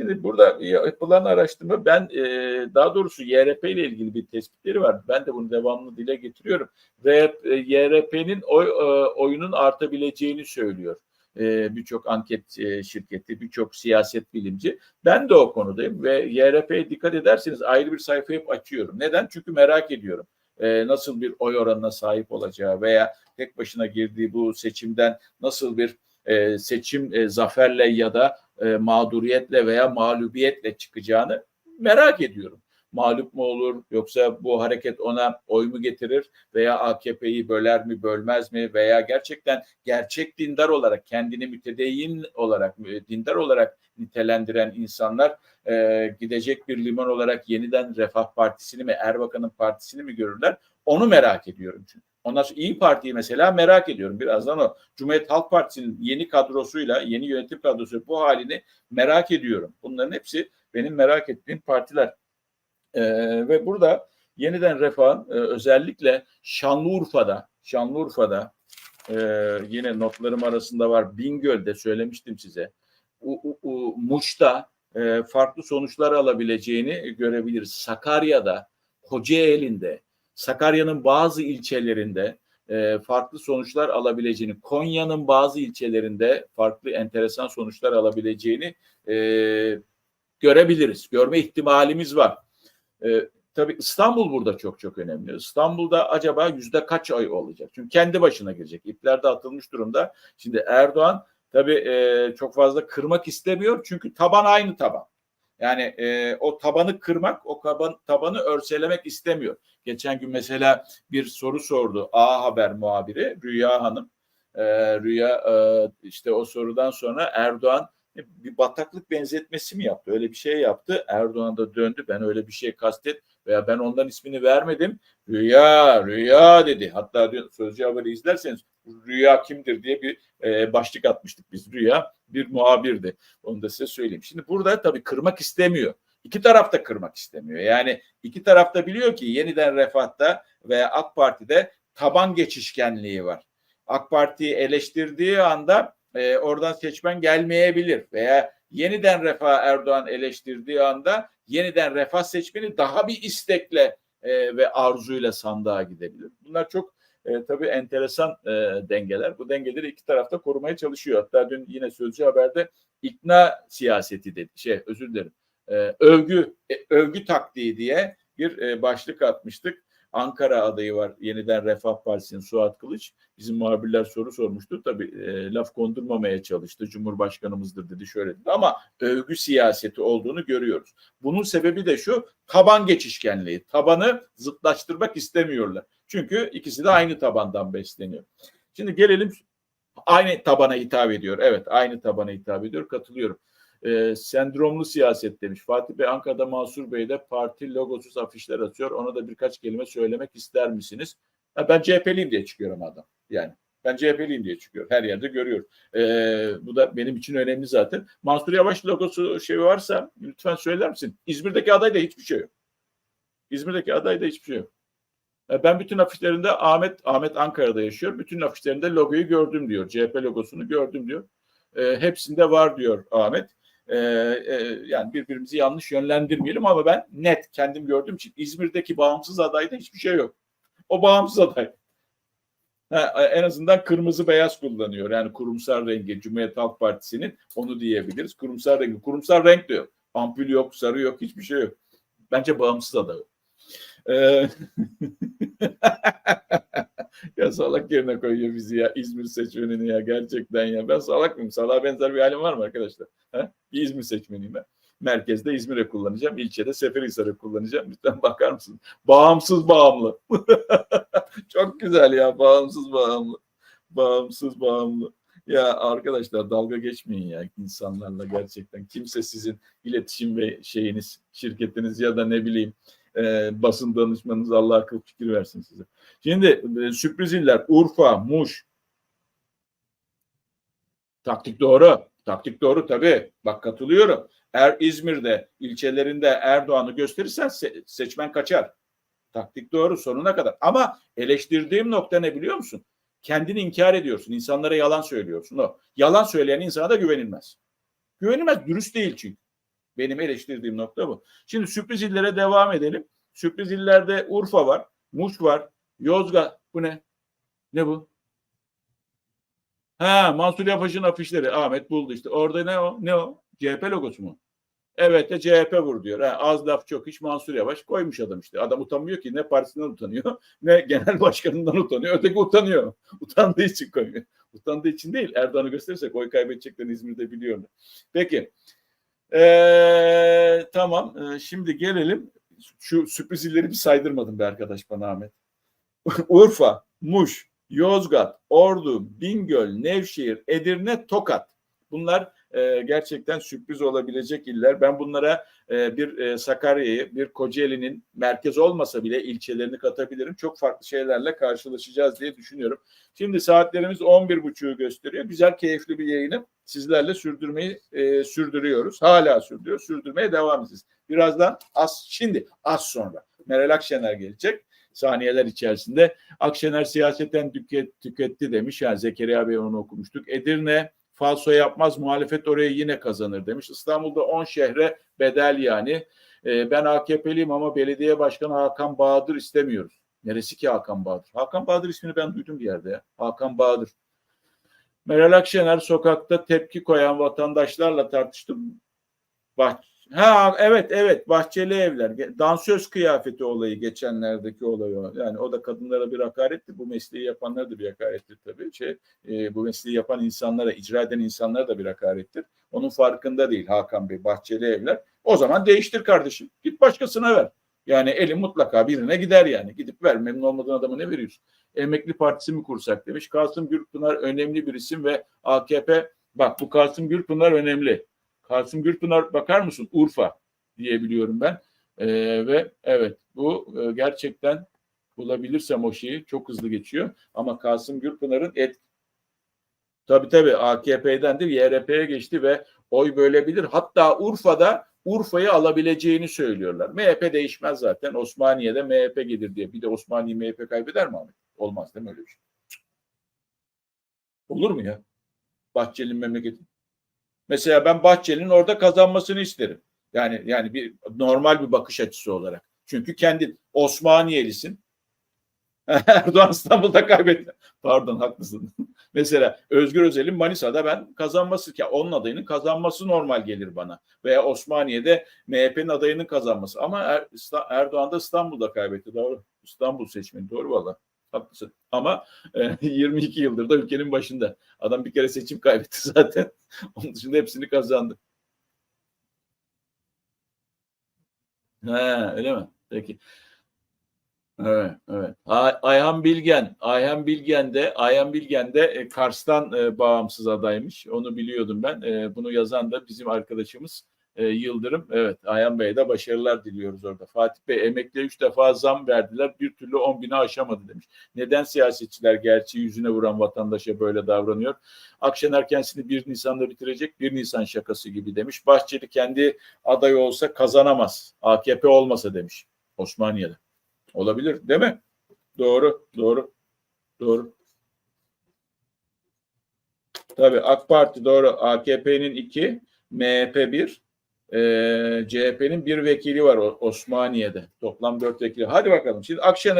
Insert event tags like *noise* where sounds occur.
Şimdi burada yapılan araştırma ben e, daha doğrusu YRP ile ilgili bir tespitleri var. Ben de bunu devamlı dile getiriyorum. Ve e, YRP'nin oy, e, oyunun artabileceğini söylüyor. E, birçok anket e, şirketi, birçok siyaset bilimci. Ben de o konudayım ve YRP'ye dikkat ederseniz ayrı bir sayfa hep açıyorum. Neden? Çünkü merak ediyorum. E, nasıl bir oy oranına sahip olacağı veya tek başına girdiği bu seçimden nasıl bir e, seçim e, zaferle ya da e, mağduriyetle veya mağlubiyetle çıkacağını merak ediyorum. Mağlup mu olur yoksa bu hareket ona oy mu getirir veya AKP'yi böler mi bölmez mi veya gerçekten gerçek dindar olarak kendini mütedeyyin olarak e, dindar olarak nitelendiren insanlar e, gidecek bir liman olarak yeniden Refah Partisi'ni mi Erbakan'ın partisini mi görürler onu merak ediyorum çünkü. Ondan sonra İyi Parti'yi mesela merak ediyorum. Birazdan o Cumhuriyet Halk Partisi'nin yeni kadrosuyla, yeni yönetim kadrosu bu halini merak ediyorum. Bunların hepsi benim merak ettiğim partiler. Ee, ve burada yeniden refahın e, özellikle Şanlıurfa'da, Şanlıurfa'da e, yine notlarım arasında var. Bingöl'de söylemiştim size. U, u, u, Muş'ta e, farklı sonuçlar alabileceğini görebiliriz. Sakarya'da, Kocaeli'nde, Sakarya'nın bazı ilçelerinde e, farklı sonuçlar alabileceğini, Konya'nın bazı ilçelerinde farklı enteresan sonuçlar alabileceğini e, görebiliriz. Görme ihtimalimiz var. E, tabii İstanbul burada çok çok önemli. İstanbul'da acaba yüzde kaç ay olacak? Çünkü kendi başına girecek. İpler de atılmış durumda. Şimdi Erdoğan tabii e, çok fazla kırmak istemiyor. Çünkü taban aynı taban. Yani e, o tabanı kırmak, o taban, tabanı örselemek istemiyor. Geçen gün mesela bir soru sordu A Haber muhabiri Rüya Hanım. E, Rüya e, işte o sorudan sonra Erdoğan bir bataklık benzetmesi mi yaptı? Öyle bir şey yaptı. Erdoğan da döndü. Ben öyle bir şey kastet veya ben ondan ismini vermedim. Rüya, rüya dedi. Hatta Sözcü Haberi izlerseniz rüya kimdir diye bir e, başlık atmıştık biz. Rüya bir muhabirdi. Onu da size söyleyeyim. Şimdi burada tabii kırmak istemiyor. İki taraf da kırmak istemiyor. Yani iki taraf da biliyor ki yeniden Refah'ta ve AK Parti'de taban geçişkenliği var. AK Parti'yi eleştirdiği anda e, oradan seçmen gelmeyebilir veya yeniden Refah Erdoğan eleştirdiği anda yeniden Refah seçmeni daha bir istekle e, ve arzuyla sandığa gidebilir. Bunlar çok e, tabii enteresan e, dengeler. Bu dengeleri iki tarafta korumaya çalışıyor. Hatta dün yine Sözcü Haber'de ikna siyaseti dedi. Şey özür dilerim. E, övgü e, övgü taktiği diye bir e, başlık atmıştık. Ankara adayı var yeniden Refah Partisi'nin Suat Kılıç. Bizim muhabirler soru sormuştu. Tabii e, laf kondurmamaya çalıştı. Cumhurbaşkanımızdır dedi şöyle dedi. Ama övgü siyaseti olduğunu görüyoruz. Bunun sebebi de şu taban geçişkenliği. Tabanı zıtlaştırmak istemiyorlar. Çünkü ikisi de aynı tabandan besleniyor. Şimdi gelelim aynı tabana hitap ediyor. Evet aynı tabana hitap ediyor. Katılıyorum e, sendromlu siyaset demiş. Fatih Bey Ankara'da Mansur Bey de parti logosuz afişler atıyor. Ona da birkaç kelime söylemek ister misiniz? Ha, ben CHP'liyim diye çıkıyorum adam. Yani ben CHP'liyim diye çıkıyor. Her yerde görüyorum. E, bu da benim için önemli zaten. Mansur Yavaş logosu şey varsa lütfen söyler misin? İzmir'deki adayda hiçbir şey yok. İzmir'deki adayda hiçbir şey yok. Ben bütün afişlerinde Ahmet Ahmet Ankara'da yaşıyor. Bütün afişlerinde logoyu gördüm diyor. CHP logosunu gördüm diyor. E, hepsinde var diyor Ahmet. Ee, e, yani birbirimizi yanlış yönlendirmeyelim ama ben net kendim gördüğüm için İzmir'deki bağımsız adayda hiçbir şey yok. O bağımsız aday. Ha, en azından kırmızı beyaz kullanıyor. Yani kurumsal rengi Cumhuriyet Halk Partisi'nin onu diyebiliriz. Kurumsal rengi. Kurumsal renk de yok. Ampul yok, sarı yok, hiçbir şey yok. Bence bağımsız aday. Ee, *laughs* ya salak yerine koyuyor bizi ya İzmir seçmenini ya gerçekten ya. Ben salak mıyım? Salağa benzer bir halim var mı arkadaşlar? Ha? Bir İzmir seçmeniyim ben. Merkezde İzmir'e kullanacağım. ilçede Seferihisar'ı kullanacağım. Lütfen bakar mısın? Bağımsız bağımlı. *laughs* Çok güzel ya. Bağımsız bağımlı. Bağımsız bağımlı. Ya arkadaşlar dalga geçmeyin ya insanlarla gerçekten. Kimse sizin iletişim ve şeyiniz, şirketiniz ya da ne bileyim e, basın danışmanınız Allah akıl fikir versin size. Şimdi e, sürpriz iller Urfa, Muş. Taktik doğru. Taktik doğru tabii. Bak katılıyorum. Er İzmir'de ilçelerinde Erdoğan'ı gösterirsen se- seçmen kaçar. Taktik doğru sonuna kadar. Ama eleştirdiğim nokta ne biliyor musun? Kendini inkar ediyorsun. İnsanlara yalan söylüyorsun. O. Yalan söyleyen insana da güvenilmez. Güvenilmez. Dürüst değil çünkü. Benim eleştirdiğim nokta bu. Şimdi sürpriz illere devam edelim. Sürpriz illerde Urfa var, Muş var, Yozgat. Bu ne? Ne bu? Ha Mansur Yavaş'ın afişleri. Ahmet buldu işte. Orada ne o? Ne o? CHP logosu mu? Evet de CHP vur diyor. Ha, az laf çok iş Mansur Yavaş koymuş adam işte. Adam utanmıyor ki ne partisinden utanıyor *laughs* ne genel başkanından utanıyor. Öteki utanıyor. *laughs* Utandığı için koymuyor. Utandığı için değil. Erdoğan'ı gösterirsek oy kaybedeceklerini İzmir'de biliyorlar. Peki. Ee, tamam. Ee, şimdi gelelim. Şu sürpriz illeri bir saydırmadım be arkadaş bana Ahmet. *laughs* Urfa, Muş, Yozgat, Ordu, Bingöl, Nevşehir, Edirne, Tokat. Bunlar e, gerçekten sürpriz olabilecek iller. Ben bunlara e, bir e, Sakarya'yı, bir Kocaeli'nin merkez olmasa bile ilçelerini katabilirim. Çok farklı şeylerle karşılaşacağız diye düşünüyorum. Şimdi saatlerimiz 11.30'u gösteriyor. Güzel, keyifli bir yayını sizlerle sürdürmeyi e, sürdürüyoruz. Hala sürdürüyoruz. Sürdürmeye devam edeceğiz. Birazdan az, şimdi az sonra Meral Akşener gelecek saniyeler içerisinde. Akşener siyaseten tüket, tüketti demiş. Yani Zekeriya Bey onu okumuştuk. Edirne falso yapmaz muhalefet orayı yine kazanır demiş. İstanbul'da 10 şehre bedel yani. Ee, ben AKP'liyim ama belediye başkanı Hakan Bahadır istemiyoruz. Neresi ki Hakan Bahadır? Hakan Bahadır ismini ben duydum bir yerde ya. Hakan Bahadır. Meral Akşener sokakta tepki koyan vatandaşlarla tartıştım. Bah ha evet evet Bahçeli Evler. Dansöz kıyafeti olayı geçenlerdeki olay o. Yani o da kadınlara bir hakaretti. Bu mesleği yapanlara da bir hakarettir tabii. Şey, e, bu mesleği yapan insanlara, icra eden insanlara da bir hakarettir. Onun farkında değil Hakan Bey, Bahçeli Evler. O zaman değiştir kardeşim. Git başkasına ver. Yani eli mutlaka birine gider yani. Gidip ver. Memnun olmadığın adama ne veriyorsun? Emekli Partisi mi kursak demiş. Kasım Gürpınar önemli bir isim ve AKP bak bu Kasım Gürpınar önemli. Kasım Gürpınar bakar mısın? Urfa diyebiliyorum ben. Ee, ve evet bu e, gerçekten bulabilirsem o şeyi çok hızlı geçiyor. Ama Kasım Gürpınar'ın et tabi tabi AKP'dendir YRP'ye geçti ve oy bölebilir. Hatta Urfa'da Urfa'yı alabileceğini söylüyorlar. MHP değişmez zaten. Osmaniye'de MHP gelir diye. Bir de Osmaniye MHP kaybeder mi Ahmet? Olmaz değil mi öyle bir şey? Olur mu ya? Bahçeli'nin memleketi. Mesela ben Bahçeli'nin orada kazanmasını isterim. Yani yani bir normal bir bakış açısı olarak. Çünkü kendi Osmaniyelisin. *laughs* Erdoğan İstanbul'da kaybetti. Pardon haklısın. *laughs* Mesela Özgür Özel'in Manisa'da ben kazanması ki onun adayının kazanması normal gelir bana. Veya Osmaniye'de MHP'nin adayının kazanması. Ama er, Erdoğan da İstanbul'da kaybetti. Doğru. İstanbul seçmeni. Doğru valla. Haklısın. Ama e, *laughs* 22 yıldır da ülkenin başında. Adam bir kere seçim kaybetti zaten. Onun dışında hepsini kazandı. He, öyle mi? Peki. Evet, evet. Ay- Ayhan Bilgen, Ayhan Bilgen de Ayhan Bilgen de e, Kars'tan e, bağımsız adaymış. Onu biliyordum ben. E, bunu yazan da bizim arkadaşımız e, Yıldırım. Evet, Ayhan Bey'e de başarılar diliyoruz orada. Fatih Bey emekliye üç defa zam verdiler. Bir türlü 10 bini aşamadı demiş. Neden siyasetçiler gerçi yüzüne vuran vatandaşa böyle davranıyor? Akşener kendisini 1 Nisan'da bitirecek. 1 Nisan şakası gibi demiş. Bahçeli kendi aday olsa kazanamaz. AKP olmasa demiş. Osmaniye'de. Olabilir değil mi? Doğru, doğru, doğru. Tabii AK Parti doğru. AKP'nin iki, MHP bir, e, CHP'nin bir vekili var Osmaniye'de. Toplam dört vekili. Hadi bakalım. Şimdi Akşener